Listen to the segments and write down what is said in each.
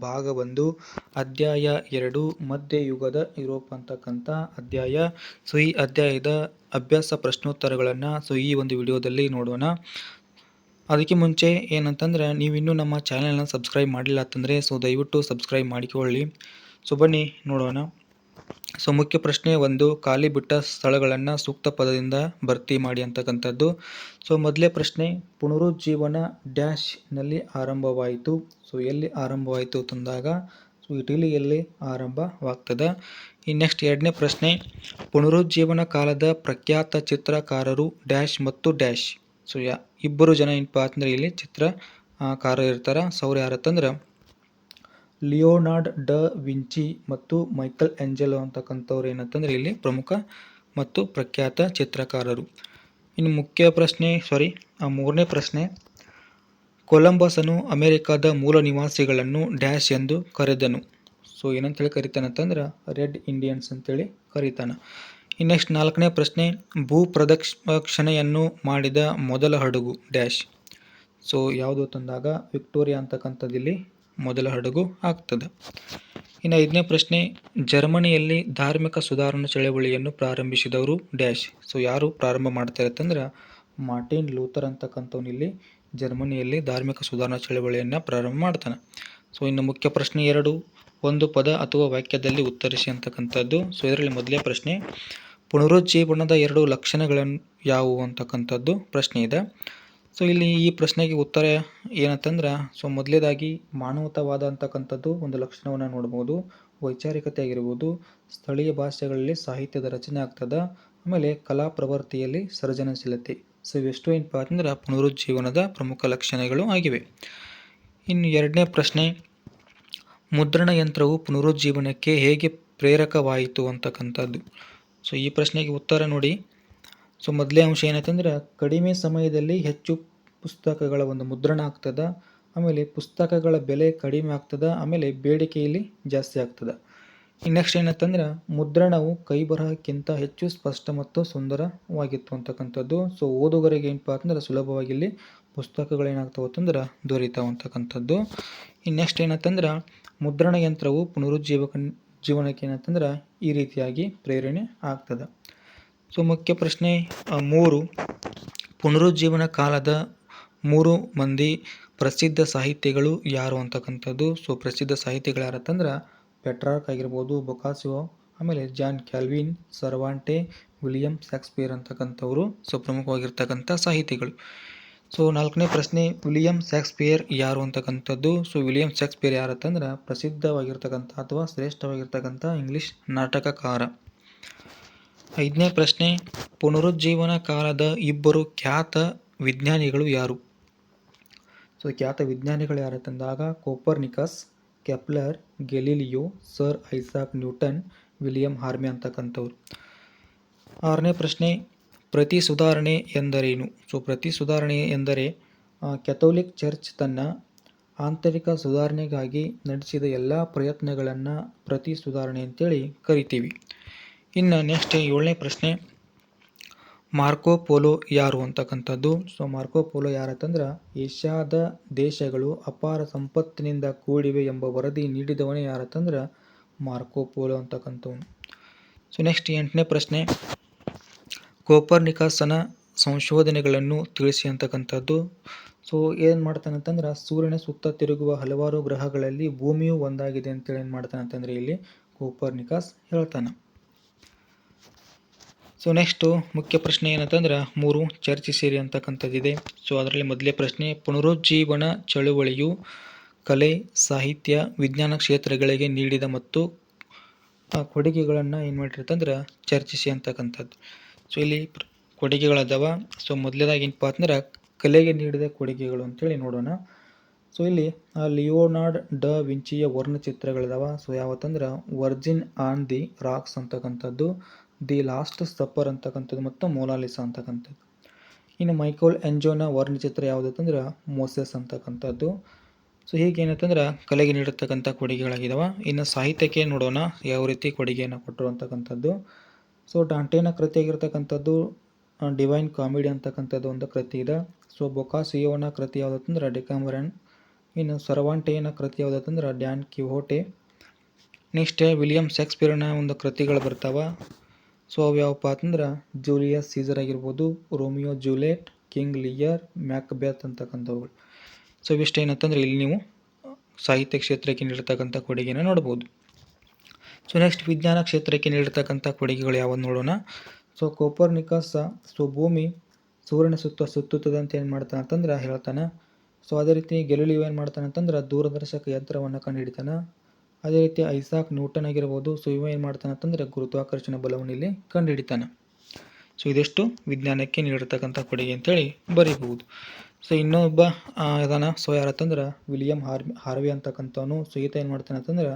ಭಾಗ ಒಂದು, ಅಧ್ಯಾಯ ಎರಡು, ಮಧ್ಯಯುಗದ ಯುರೋಪ್ ಅಂತಕ್ಕಂಥ ಅಧ್ಯಾಯ. ಸೊ, ಈ ಅಧ್ಯಾಯದ ಅಭ್ಯಾಸ ಪ್ರಶ್ನೋತ್ತರಗಳನ್ನು ಸೊ, ಈ ಒಂದು ವಿಡಿಯೋದಲ್ಲಿ ನೋಡೋಣ. ಅದಕ್ಕೆ ಮುಂಚೆ ಏನಂತಂದ್ರೆ ನೀವು ಇನ್ನೂ ನಮ್ಮ ಚಾನೆಲ್ನ ಸಬ್ಸ್ಕ್ರೈಬ್ ಮಾಡಿಲ್ಲ ಅಂತಂದರೆ, ಸೊ, ದಯವಿಟ್ಟು ಸಬ್ಸ್ಕ್ರೈಬ್ ಮಾಡಿಕೊಳ್ಳಿ. ಸೊ, ಬನ್ನಿ, ನೋಡೋಣ. ಸೊ ಮುಖ್ಯ ಪ್ರಶ್ನೆ ಒಂದು, ಖಾಲಿ ಬಿಟ್ಟ ಸ್ಥಳಗಳನ್ನು ಸೂಕ್ತ ಪದದಿಂದ ಭರ್ತಿ ಮಾಡಿ ಅಂತಕ್ಕಂಥದ್ದು. ಸೊ ಮೊದಲೇ ಪ್ರಶ್ನೆ, ಪುನರುಜ್ಜೀವನ ಡ್ಯಾಶ್ನಲ್ಲಿ ಆರಂಭವಾಯಿತು. ಸೊ ಎಲ್ಲಿ ಆರಂಭವಾಯಿತು ತಂದಾಗ? ಸೊ ಇಟಲಿಯಲ್ಲಿ ಆರಂಭವಾಗ್ತದೆ. ಈ ನೆಕ್ಸ್ಟ್ ಎರಡನೇ ಪ್ರಶ್ನೆ, ಪುನರುಜ್ಜೀವನ ಕಾಲದ ಪ್ರಖ್ಯಾತ ಚಿತ್ರಕಾರರು ಡ್ಯಾಶ್ ಮತ್ತು ಡ್ಯಾಶ್. ಸೊ ಯಾ, ಇಬ್ಬರು ಜನ ಏನಪ್ಪ ಅಂತಂದ್ರೆ ಇಲ್ಲಿ ಚಿತ್ರ ಚಿತ್ರಕಾರ ಇರ್ತಾರೆ. ಸೊ ಅವ್ರು ಯಾರತ್ತಂದ್ರೆ ಲಿಯೋನಾರ್ಡ್ ಡ ವಿಂಚಿ ಮತ್ತು ಮೈಕಲ್ ಎಂಜೆಲೋ ಅಂತಕ್ಕಂಥವ್ರು ಏನಂತಂದ್ರೆ ಇಲ್ಲಿ ಪ್ರಮುಖ ಮತ್ತು ಪ್ರಖ್ಯಾತ ಚಿತ್ರಕಾರರು. ಇನ್ನು ಮುಖ್ಯ ಪ್ರಶ್ನೆ ಸಾರಿ ಆ ಮೂರನೇ ಪ್ರಶ್ನೆ. ಕೊಲಂಬಸನು ಅಮೆರಿಕದ ಮೂಲ ನಿವಾಸಿಗಳನ್ನು ಡ್ಯಾಶ್ ಎಂದು ಕರೆದನು. ಸೊ ಏನಂತೇಳಿ ಕರಿತಾನಂತಂದ್ರೆ ರೆಡ್ ಇಂಡಿಯನ್ಸ್ ಅಂತೇಳಿ ಕರೀತಾನ. ಇನ್ನು ನೆಕ್ಸ್ಟ್ ನಾಲ್ಕನೇ ಪ್ರಶ್ನೆ, ಭೂ ಪ್ರದಕ್ಷಿಣೆಯನ್ನು ಮಾಡಿದ ಮೊದಲ ಹಡಗು ಡ್ಯಾಶ್. ಸೊ ಯಾವುದು ತಂದಾಗ, ವಿಕ್ಟೋರಿಯಾ ಅಂತಕ್ಕಂಥದ್ದು ಇಲ್ಲಿ ಮೊದಲ ಹಡಗು ಆಗ್ತದೆ. ಇನ್ನು ಐದನೇ ಪ್ರಶ್ನೆ, ಜರ್ಮನಿಯಲ್ಲಿ ಧಾರ್ಮಿಕ ಸುಧಾರಣಾ ಚಳವಳಿಯನ್ನು ಪ್ರಾರಂಭಿಸಿದವರು ಡ್ಯಾಶ್. ಸೊ, ಯಾರು ಪ್ರಾರಂಭ ಮಾಡ್ತಾರೆ ಅಂತಂದ್ರೆ, ಮಾರ್ಟಿನ್ ಲೂಥರ್ ಅಂತಕ್ಕಂಥವ್ನು ಇಲ್ಲಿ ಜರ್ಮನಿಯಲ್ಲಿ ಧಾರ್ಮಿಕ ಸುಧಾರಣಾ ಚಳವಳಿಯನ್ನು ಪ್ರಾರಂಭ ಮಾಡ್ತಾನೆ. ಸೊ, ಇನ್ನು ಮುಖ್ಯ ಪ್ರಶ್ನೆ ಎರಡು, ಒಂದು ಪದ ಅಥವಾ ವಾಕ್ಯದಲ್ಲಿ ಉತ್ತರಿಸಿ ಅಂತಕ್ಕಂಥದ್ದು. ಸೊ, ಇದರಲ್ಲಿ ಮೊದಲೇ ಪ್ರಶ್ನೆ, ಪುನರುಜ್ಜೀವನದ ಎರಡು ಲಕ್ಷಣಗಳನ್ನು ಯಾವುವು ಅಂತಕ್ಕಂಥದ್ದು ಪ್ರಶ್ನೆ ಇದೆ. ಸೊ ಇಲ್ಲಿ ಈ ಪ್ರಶ್ನೆಗೆ ಉತ್ತರ ಏನಂತಂದ್ರೆ ಸೊ ಮೊದಲೇದಾಗಿ ಮಾನವತವಾದ ಅಂತಕ್ಕಂಥದ್ದು ಒಂದು ಲಕ್ಷಣವನ್ನು ನೋಡ್ಬೋದು. ವೈಚಾರಿಕತೆ ಆಗಿರ್ಬೋದು ಸ್ಥಳೀಯ ಭಾಷೆಗಳಲ್ಲಿ ಸಾಹಿತ್ಯದ ರಚನೆ ಆಗ್ತದೆ, ಆಮೇಲೆ ಕಲಾ ಪ್ರವೃತ್ತಿಯಲ್ಲಿ ಸೃಜನಶೀಲತೆ. ಸೊ ಇವೆಷ್ಟು ಏನಪ್ಪ ಅಂತಂದ್ರೆ ಪುನರುಜ್ಜೀವನದ ಪ್ರಮುಖ ಲಕ್ಷಣಗಳು ಆಗಿವೆ. ಇನ್ನು ಎರಡನೇ ಪ್ರಶ್ನೆ, ಮುದ್ರಣ ಯಂತ್ರವು ಪುನರುಜ್ಜೀವನಕ್ಕೆ ಹೇಗೆ ಪ್ರೇರಕವಾಯಿತು ಅಂತಕ್ಕಂಥದ್ದು. ಸೊ ಈ ಪ್ರಶ್ನೆಗೆ ಉತ್ತರ ನೋಡಿ. ಸೊ ಮೊದಲೇ ಅಂಶ ಏನಂತಂದ್ರೆ ಕಡಿಮೆ ಸಮಯದಲ್ಲಿ ಹೆಚ್ಚು ಪುಸ್ತಕಗಳ ಒಂದು ಮುದ್ರಣ ಆಗ್ತದೆ, ಆಮೇಲೆ ಪುಸ್ತಕಗಳ ಬೆಲೆ ಕಡಿಮೆ ಆಗ್ತದೆ, ಆಮೇಲೆ ಬೇಡಿಕೆಯಲ್ಲಿ ಜಾಸ್ತಿ ಆಗ್ತದೆ. ಇನ್ನು ನೆಕ್ಸ್ಟ್ ಏನಂತಂದ್ರೆ ಮುದ್ರಣವು ಕೈ ಬರಹಕ್ಕಿಂತ ಹೆಚ್ಚು ಸ್ಪಷ್ಟ ಮತ್ತು ಸುಂದರವಾಗಿತ್ತು ಅಂತಕ್ಕಂಥದ್ದು. ಸೊ ಓದುಗರಿಗೆ ಏನಪ್ಪ ಅಂತಂದ್ರೆ ಸುಲಭವಾಗಿ ಇಲ್ಲಿ ಪುಸ್ತಕಗಳೇನಾಗ್ತಾವ ಅಂತಂದ್ರೆ ದೊರೀತಾವ ಅಂತಕ್ಕಂಥದ್ದು. ಇನ್ನು ನೆಕ್ಸ್ಟ್ ಏನಂತಂದ್ರೆ ಮುದ್ರಣ ಯಂತ್ರವು ಪುನರುಜ್ಜೀವಕ, ಜೀವನಕ್ಕೆ ಏನಂತಂದ್ರೆ ಈ ರೀತಿಯಾಗಿ ಪ್ರೇರಣೆ ಆಗ್ತದೆ. ಸೊ ಮುಖ್ಯ ಪ್ರಶ್ನೆ ಮೂರು. ಪುನರುಜ್ಜೀವನ ಕಾಲದ ಮೂರು ಮಂದಿ ಪ್ರಸಿದ್ಧ ಸಾಹಿತಿಗಳು ಯಾರು ಅಂತಕ್ಕಂಥದ್ದು? ಸೊ ಪ್ರಸಿದ್ಧ ಸಾಹಿತಿಗಳು ಯಾರತ್ತಂದ್ರೆ ಪೆಟ್ರಾರ್ಕ್ ಆಗಿರ್ಬೋದು, ಬೊಕಾಸಿಯೋ, ಆಮೇಲೆ John Calvin, Cervantes, William Shakespeare ಅಂತಕ್ಕಂಥವರು, so, ಪ್ರಮುಖವಾಗಿರ್ತಕ್ಕಂಥ ಸಾಹಿತಿಗಳು. ಸೊ ನಾಲ್ಕನೇ ಪ್ರಶ್ನೆ, ವಿಲಿಯಂ ಸ್ಯಾಕ್ಸ್ಪಿಯರ್ ಯಾರು ಅಂತಕ್ಕಂಥದ್ದು? ಸೊ ವಿಲಿಯಂ ಸ್ಯಾಕ್ಸ್ಪಿಯರ್ ಯಾರತ್ತಂದ್ರೆ ಪ್ರಸಿದ್ಧವಾಗಿರ್ತಕ್ಕಂಥ ಅಥವಾ ಶ್ರೇಷ್ಠವಾಗಿರ್ತಕ್ಕಂಥ ಇಂಗ್ಲೀಷ್ ನಾಟಕಕಾರ. ಐದನೇ ಪ್ರಶ್ನೆ, ಪುನರುಜ್ಜೀವನ ಕಾಲದ ಇಬ್ಬರು ಖ್ಯಾತ ವಿಜ್ಞಾನಿಗಳು ಯಾರು? ಸೊ ಖ್ಯಾತ ವಿಜ್ಞಾನಿಗಳು ಯಾರು ತಂದಾಗ Copernicus, Kepler, Galileo, sir Isaac Newton, William Harvey ಅಂತಕ್ಕಂಥವ್ರು. ಆರನೇ ಪ್ರಶ್ನೆ ಪ್ರತಿ ಸುಧಾರಣೆ ಎಂದರೇನು? ಸೊ ಪ್ರತಿ ಸುಧಾರಣೆ ಎಂದರೆ ಕೆಥೋಲಿಕ್ ಚರ್ಚ್ ತನ್ನ ಆಂತರಿಕ ಸುಧಾರಣೆಗಾಗಿ ನಡೆಸಿದ ಎಲ್ಲ ಪ್ರಯತ್ನಗಳನ್ನು ಪ್ರತಿ ಸುಧಾರಣೆ ಅಂತೇಳಿ ಕರಿತೀವಿ. ಇನ್ನು ನೆಕ್ಸ್ಟ್ ಏಳನೇ ಪ್ರಶ್ನೆ. ಮಾರ್ಕೋ ಪೋಲೋ ಯಾರು ಅಂತಕ್ಕಂಥದ್ದು? ಸೊ ಮಾರ್ಕೋ ಪೋಲೋ ಯಾರಂತಂದ್ರೆ ಏಷ್ಯಾದ ದೇಶಗಳು ಅಪಾರ ಸಂಪತ್ತಿನಿಂದ ಕೂಡಿವೆ ಎಂಬ ವರದಿ ನೀಡಿದವನೇ ಯಾರಂತಂದ್ರೆ ಮಾರ್ಕೋ ಪೋಲೋ ಅಂತಕ್ಕಂಥವನು. ಸೊ ನೆಕ್ಸ್ಟ್ ಎಂಟನೇ ಪ್ರಶ್ನೆ. ಕೋಪರ್ನಿಕಸನ ಸಂಶೋಧನೆಗಳನ್ನು ತಿಳಿಸಿ ಅಂತಕ್ಕಂಥದ್ದು. ಸೊ ಏನು ಮಾಡ್ತಾನೆ ಅಂತಂದ್ರೆ ಸೂರ್ಯನ ಸುತ್ತ ತಿರುಗುವ ಹಲವಾರು ಗ್ರಹಗಳಲ್ಲಿ ಭೂಮಿಯು ಒಂದಾಗಿದೆ ಅಂತೇಳಿ ಏನು ಮಾಡ್ತಾನೆ ಅಂತಂದ್ರೆ ಇಲ್ಲಿ ಕೋಪರ್ನಿಕಸ್ ಹೇಳ್ತಾನೆ. ಸೊ ನೆಕ್ಸ್ಟು ಮುಖ್ಯ ಪ್ರಶ್ನೆ ಏನಂತಂದ್ರೆ ಮೂರು ಚರ್ಚಿಸಿರಿ ಅಂತಕ್ಕಂಥದ್ದಿದೆ. ಸೊ ಅದರಲ್ಲಿ ಮೊದಲೇ ಪ್ರಶ್ನೆ, ಪುನರುಜ್ಜೀವನ ಚಳುವಳಿಯು ಕಲೆ, ಸಾಹಿತ್ಯ, ವಿಜ್ಞಾನ ಕ್ಷೇತ್ರಗಳಿಗೆ ನೀಡಿದ ಮತ್ತು ಕೊಡುಗೆಗಳನ್ನು ಏನು ಮಾಡಿರ್ತಂದ್ರೆ ಚರ್ಚಿಸಿ ಅಂತಕ್ಕಂಥದ್ದು. ಸೊ ಇಲ್ಲಿ ಕೊಡುಗೆಗಳದಾವ. ಸೊ ಮೊದಲೇದಾಗಿ ಏನಪ್ಪ ಅಂತಂದ್ರೆ ಕಲೆಗೆ ನೀಡಿದ ಕೊಡುಗೆಗಳು ಅಂತೇಳಿ ನೋಡೋಣ. ಸೊ ಇಲ್ಲಿ ಲಿಯೋನಾರ್ಡ್ ಡ ವಿಂಚಿಯ ವರ್ಣಚಿತ್ರಗಳಿದಾವೆ. ಸೊ ಯಾವತ್ತಂದ್ರೆ ವರ್ಜಿನ್ ಆನ್ ದಿ ರಾಕ್ಸ್ ಅಂತಕ್ಕಂಥದ್ದು. ದಿ ಲಾಸ್ಟ್ ಸಪ್ಪರ್ ಅಂತಕ್ಕಂಥದ್ದು ಮತ್ತು ಮೊಲಾಲಿಸ ಅಂತಕ್ಕಂಥದ್ದು. ಇನ್ನು ಮೈಕೋಲ್ ಎಂಜೋನ ವರ್ಣಚಿತ್ರ ಯಾವುದಂತಂದ್ರೆ ಮೋಸೆಸ್ ಅಂತಕ್ಕಂಥದ್ದು. ಸೊ ಹೀಗೆ ಏನಂತಂದ್ರೆ ಕಲೆಗೆ ನೀಡಿರ್ತಕ್ಕಂಥ ಕೊಡುಗೆಗಳಾಗಿದ್ದಾವೆ ಇನ್ನು ಸಾಹಿತ್ಯಕ್ಕೆ ನೋಡೋಣ ಯಾವ ರೀತಿ ಕೊಡುಗೆಯನ್ನು ಕೊಟ್ಟರು ಅಂತಕ್ಕಂಥದ್ದು. ಸೊ ಡಾಂಟೇನ ಕೃತಿಯಾಗಿರ್ತಕ್ಕಂಥದ್ದು ಡಿವೈನ್ ಕಾಮಿಡಿ ಅಂತಕ್ಕಂಥದ್ದು ಒಂದು ಕೃತಿ ಇದೆ. ಸೊ ಬೊಕಾಸಿಯೋನ ಕೃತಿ ಯಾವುದಂತಂದ್ರೆ ಡಿಕಾಮರನ್ ಇನ್ನು ಸರ್ವಾಂಟೇನ ಕೃತಿ ಯಾವುದಂದ್ರೆ ಡ್ಯಾನ್ ಕಿಹೋಟೆ ನೆಕ್ಸ್ಟ್, ವಿಲಿಯಂ ಶೇಕ್ಸ್ಪಿಯರ್ನ ಒಂದು ಕೃತಿಗಳು ಬರ್ತಾವ. ಸೊ ಅವು ಯಾವಪ್ಪ ಅಂತಂದ್ರೆ ಜೂಲಿಯಸ್ ಸೀಸರ್ ಆಗಿರ್ಬೋದು, Romeo Juliet, king Lear, Macbeth ಅಂತಕ್ಕಂಥವುಗಳು so ಇವಿಷ್ಟು ಏನಂತಂದ್ರೆ ಇಲ್ಲಿ ನೀವು ಸಾಹಿತ್ಯ ಕ್ಷೇತ್ರಕ್ಕೆ ನೀಡಿರ್ತಕ್ಕಂಥ ಕೊಡುಗೆನ ನೋಡ್ಬೋದು. ಸೊ ನೆಕ್ಸ್ಟ್ ವಿಜ್ಞಾನ ಕ್ಷೇತ್ರಕ್ಕೆ ನೀಡಿರ್ತಕ್ಕಂಥ ಕೊಡುಗೆಗಳು ಯಾವ ನೋಡೋಣ. ಸೊ ಕೋಪರ್ನಿಕಸ್ ಸೊ ಭೂಮಿ ಸೂರ್ಯನ ಸುತ್ತ ಸುತ್ತುತ್ತದೆ ಅಂತ ಏನು ಮಾಡ್ತಾನೆ ಅಂತಂದ್ರೆ ಹೇಳ್ತಾನೆ. ಸೊ ಅದೇ ರೀತಿ ಗೆಲುಲಿಯೋ ಏನು ಮಾಡ್ತಾನೆ ಅಂತಂದ್ರೆ ದೂರದರ್ಶಕ ಯಂತ್ರವನ್ನು ಕಂಡುಹಿಡಿತಾನೆ. ಅದೇ ರೀತಿ ಐಸಾಕ್ ನ್ಯೂಟನ್ ಆಗಿರ್ಬೋದು. ಸೊ ಇವ ಏನು ಮಾಡ್ತಾನೆ ಅಂತಂದ್ರೆ ಗುರುತ್ವಾಕರ್ಷಣ ಬಲವನ್ನು ಇಲ್ಲಿ ಕಂಡುಹಿಡಿತಾನೆ. ಸೊ ಇದೆಷ್ಟು ವಿಜ್ಞಾನಕ್ಕೆ ನೀಡಿರ್ತಕ್ಕಂಥ ಕೊಡುಗೆ ಅಂತೇಳಿ ಬರೀಬಹುದು. ಸೊ ಇನ್ನೊಬ್ಬ ಇದಾನ ಸೊ ಯಾರತ್ತಂದ್ರೆ ವಿಲಿಯಂ ಹಾರ್, ಹಾರ್ವಿ ಅಂತಕ್ಕಂಥವನು. ಸೊ ಈತ ಏನು ಮಾಡ್ತಾನೆ ಅಂತಂದ್ರೆ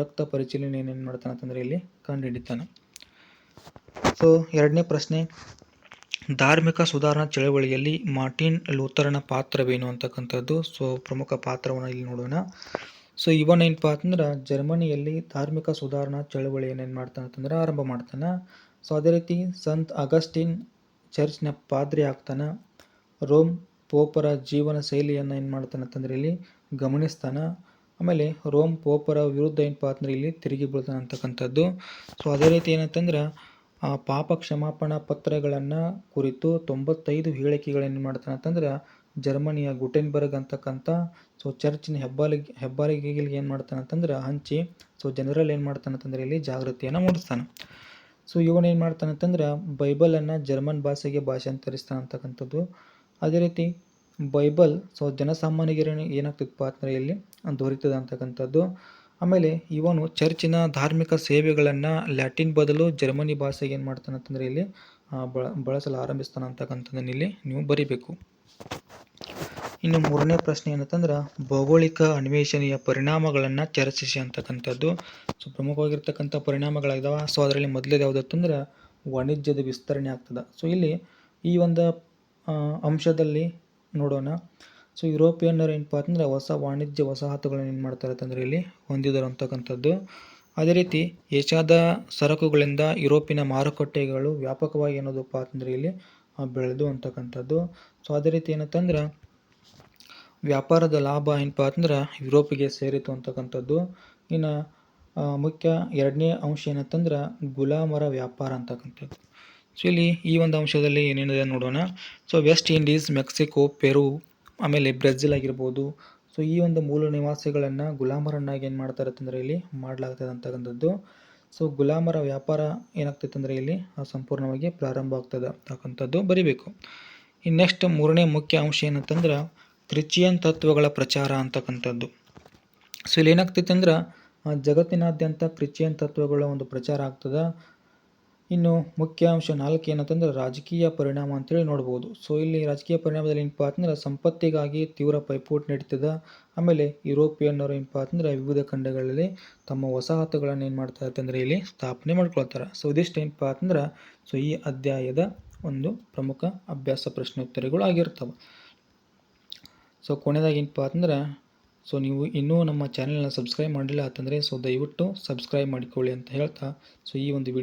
ರಕ್ತ ಪರಿಶೀಲನೆ ಏನೇನು ಮಾಡ್ತಾನೆ ಅಂತಂದ್ರೆ ಇಲ್ಲಿ ಕಂಡುಹಿಡಿತಾನೆ. ಸೊ ಎರಡನೇ ಪ್ರಶ್ನೆ, ಧಾರ್ಮಿಕ ಸುಧಾರಣಾ ಚಳವಳಿಯಲ್ಲಿ ಮಾರ್ಟಿನ್ ಲೂಥರನ ಪಾತ್ರವೇನು ಅಂತಕ್ಕಂಥದ್ದು? ಸೊ ಪ್ರಮುಖ ಪಾತ್ರವನ್ನು ಇಲ್ಲಿ ನೋಡೋಣ. ಸೊ ಇವನ್ ಏನಪ್ಪ ಅಂತಂದ್ರೆ ಜರ್ಮನಿಯಲ್ಲಿ ಧಾರ್ಮಿಕ ಸುಧಾರಣಾ ಚಳವಳಿ ಏನೇನು ಮಾಡ್ತಾನೆ ಅಂತಂದ್ರೆ ಆರಂಭ ಮಾಡ್ತಾನೆ. ಸೊ ಅದೇ ರೀತಿ ಸಂತ್ ಅಗಸ್ಟಿನ್ ಚರ್ಚ್ನ ಪಾದ್ರಿ ಆಗ್ತಾನೆ. ರೋಮ್ ಪೋಪರ ಜೀವನ ಶೈಲಿಯನ್ನು ಏನು ಮಾಡ್ತಾನೆ ಅಂತಂದ್ರೆ ಇಲ್ಲಿ ಗಮನಿಸ್ತಾನೆ. ಆಮೇಲೆ ರೋಮ್ ಪೋಪರ ವಿರುದ್ಧ ಏನಪ್ಪ ಅಂತಂದ್ರೆ ಇಲ್ಲಿ ತಿರುಗಿ ಬೀಳ್ತಾನೆ ಅಂತಕ್ಕಂಥದ್ದು. ಸೊ ಅದೇ ರೀತಿ ಏನಂತಂದ್ರೆ, ಆ ಪಾಪ ಕ್ಷಮಾಪಣಾ ಪತ್ರಗಳನ್ನು ಕುರಿತು ತೊಂಬತ್ತೈದು ಹೇಳಿಕೆಗಳೇನು ಮಾಡ್ತಾನೆ ಅಂತಂದ್ರೆ ಜರ್ಮನಿಯ ಗುಟೆನ್ಬರ್ಗ್ ಅಂತಕ್ಕಂಥ, ಸೊ ಚರ್ಚಿನ ಹೆಬ್ಬಾಲಿಗೆ, ಹೆಬ್ಬಾಲಿಗೆಗಳಿಗೆ ಏನು ಮಾಡ್ತಾನೆ ಅಂತಂದ್ರೆ, ಹಂಚಿ, ಸೊ ಜನರಲ್ ಏನು ಮಾಡ್ತಾನೆ ಅಂತಂದ್ರೆ ಇಲ್ಲಿ ಜಾಗೃತಿಯನ್ನು ಮೂಡಿಸ್ತಾನೆ. ಸೊ ಇವನು ಏನು ಮಾಡ್ತಾನೆ ಅಂತಂದ್ರೆ, ಬೈಬಲನ್ನು ಜರ್ಮನ್ ಭಾಷೆಗೆ ಭಾಷಾಂತರಿಸ್ತಾನೆ ಅಂತಕ್ಕಂಥದ್ದು. ಅದೇ ರೀತಿ ಬೈಬಲ್, ಸೊ ಜನಸಾಮಾನ್ಯರಿಗೆ ಏನಾಗ್ತಿತ್ತು ಅಂತಂದ್ರೆ ಇಲ್ಲಿ ದೊರೀತದೆ ಅಂತಕ್ಕಂಥದ್ದು. ಆಮೇಲೆ ಇವನು ಚರ್ಚಿನ ಧಾರ್ಮಿಕ ಸೇವೆಗಳನ್ನು ಲ್ಯಾಟಿನ್ ಬದಲು ಜರ್ಮನಿ ಭಾಷೆಗೆ ಏನು ಮಾಡ್ತಾನೆ ಅಂತಂದರೆ ಇಲ್ಲಿ ಬಳ, ಬಳಸಲು ಆರಂಭಿಸ್ತಾನೆ ಅಂತಕ್ಕಂಥದ್ದನ್ನು ಇಲ್ಲಿ ನೀವು ಬರಿಬೇಕು. ಇನ್ನು ಮೂರನೇ ಪ್ರಶ್ನೆ ಏನಂತಂದ್ರೆ, ಭೌಗೋಳಿಕ ಅನ್ವೇಷಣೆಯ ಪರಿಣಾಮಗಳನ್ನು ಚರ್ಚಿಸಿ ಅಂತಕ್ಕಂಥದ್ದು ಸೊ, ಪ್ರಮುಖವಾಗಿರ್ತಕ್ಕಂಥ ಪರಿಣಾಮಗಳಾಗಿದಾವ ಸೊ, ಅದರಲ್ಲಿ ಮೊದಲೇದು ಯಾವುದಂತಂದ್ರೆ ವಾಣಿಜ್ಯದ ವಿಸ್ತರಣೆ ಆಗ್ತದೆ. ಸೊ, ಇಲ್ಲಿ ಈ ಒಂದು ಅಂಶದಲ್ಲಿ ನೋಡೋಣ. ಸೊ, ಯುರೋಪಿಯನ್ನರು ಏನಪ್ಪ ಅಂತಂದ್ರೆ ಹೊಸ ವಾಣಿಜ್ಯ ವಸಾಹತುಗಳನ್ನು ಏನು ಮಾಡ್ತಾರೆ ಅಂತಂದರೆ, ಇಲ್ಲಿ ಹೊಂದಿದರು ಅಂತಕ್ಕಂಥದ್ದು ಅದೇ ರೀತಿ, ಏಷ್ಯಾದ ಸರಕುಗಳಿಂದ ಯುರೋಪಿನ ಮಾರುಕಟ್ಟೆಗಳು ವ್ಯಾಪಕವಾಗಿ ಏನೋದಪ್ಪ ಅಂತಂದರೆ, ಇಲ್ಲಿ ಬೆಳೆದು ಅಂತಕ್ಕಂಥದ್ದು. ಸೊ, ಅದೇ ರೀತಿ ಏನಂತಂದ್ರೆ ವ್ಯಾಪಾರದ ಲಾಭ ಏನಪ್ಪ ಅಂತಂದ್ರೆ ಯುರೋಪಿಗೆ ಸೇರಿತು ಅಂತಕ್ಕಂಥದ್ದು. ಇನ್ನು ಮುಖ್ಯ ಎರಡನೇ ಅಂಶ ಏನಂತಂದ್ರೆ ಗುಲಾಮರ ವ್ಯಾಪಾರ ಅಂತಕ್ಕಂಥದ್ದು. ಸೊ ಇಲ್ಲಿ ಈ ಒಂದು ಅಂಶದಲ್ಲಿ ಏನೇನಿದೆ ನೋಡೋಣ. So West Indies Mexico Peru ಆಮೇಲೆ ಬ್ರೆಜಿಲ್ ಆಗಿರ್ಬೋದು. ಸೊ ಈ ಒಂದು ಮೂಲ ನಿವಾಸಿಗಳನ್ನು ಗುಲಾಮರನ್ನಾಗಿ ಏನು ಮಾಡ್ತಾರೆ ಅಂತಂದರೆ ಇಲ್ಲಿ ಮಾಡಲಾಗ್ತದೆ ಅಂತಕ್ಕಂಥದ್ದು. ಸೊ ಗುಲಾಮರ ವ್ಯಾಪಾರ ಏನಾಗ್ತೈತೆ ಅಂದರೆ ಇಲ್ಲಿ ಸಂಪೂರ್ಣವಾಗಿ ಪ್ರಾರಂಭ ಆಗ್ತದೆ ಅಂತಕ್ಕಂಥದ್ದು ಬರಿಬೇಕು. ಇನ್ನು ನೆಕ್ಸ್ಟ್ ಮೂರನೇ ಮುಖ್ಯ ಅಂಶ ಏನಂತಂದ್ರೆ ಕ್ರಿಶ್ಚಿಯನ್ ತತ್ವಗಳ ಪ್ರಚಾರ ಅಂತಕ್ಕಂಥದ್ದು. ಸೊ ಇಲ್ಲಿ ಏನಾಗ್ತೈತೆ ಅಂದ್ರೆ ಜಗತ್ತಿನಾದ್ಯಂತ ಕ್ರಿಶ್ಚಿಯನ್ ತತ್ವಗಳ ಒಂದು ಪ್ರಚಾರ ಆಗ್ತದೆ. ಇನ್ನು ಮುಖ್ಯ ಅಂಶ ನಾಲ್ಕು ಏನಂತಂದ್ರೆ ರಾಜಕೀಯ ಪರಿಣಾಮ ಅಂತೇಳಿ ನೋಡ್ಬೋದು. ಸೊ ಇಲ್ಲಿ ರಾಜಕೀಯ ಪರಿಣಾಮದಲ್ಲಿ ಏನಪ್ಪ ಅಂತಂದ್ರೆ ಸಂಪತ್ತಿಗಾಗಿ ತೀವ್ರ ಪೈಪೋಟಿ ನಡೀತದೆ. ಆಮೇಲೆ ಯುರೋಪಿಯನ್ನರು ಏನಪ್ಪ ಅಂತಂದ್ರೆ ವಿವಿಧ ಖಂಡಗಳಲ್ಲಿ ತಮ್ಮ ವಸಾಹತುಗಳನ್ನು ಏನು ಮಾಡ್ತಾರೆ ಅಂತಂದ್ರೆ ಇಲ್ಲಿ ಸ್ಥಾಪನೆ ಮಾಡ್ಕೊಳ್ತಾರೆ. ಸೊ ಇದಿಷ್ಟು ಏನಪ್ಪ ಅಂತಂದ್ರೆ ಸೊ ಈ ಅಧ್ಯಾಯದ ಒಂದು ಪ್ರಮುಖ ಅಭ್ಯಾಸ ಪ್ರಶ್ನೋತ್ತರಗಳು ಆಗಿರ್ತವೆ. ಸೊ ಕೊನೆಯದಾಗಿ ಏನಪ್ಪ ಅಂತಂದ್ರೆ ಸೊ ನೀವು ಇನ್ನೂ ನಮ್ಮ ಚಾನೆಲ್ನ ಸಬ್ಸ್ಕ್ರೈಬ್ ಮಾಡಿಲ್ಲ ಅಂತಂದರೆ, ಸೊ ದಯವಿಟ್ಟು ಸಬ್ಸ್ಕ್ರೈಬ್ ಮಾಡಿಕೊಳ್ಳಿ ಅಂತ ಹೇಳ್ತಾ, ಸೊ ಈ ಒಂದು ವಿಡಿಯೋ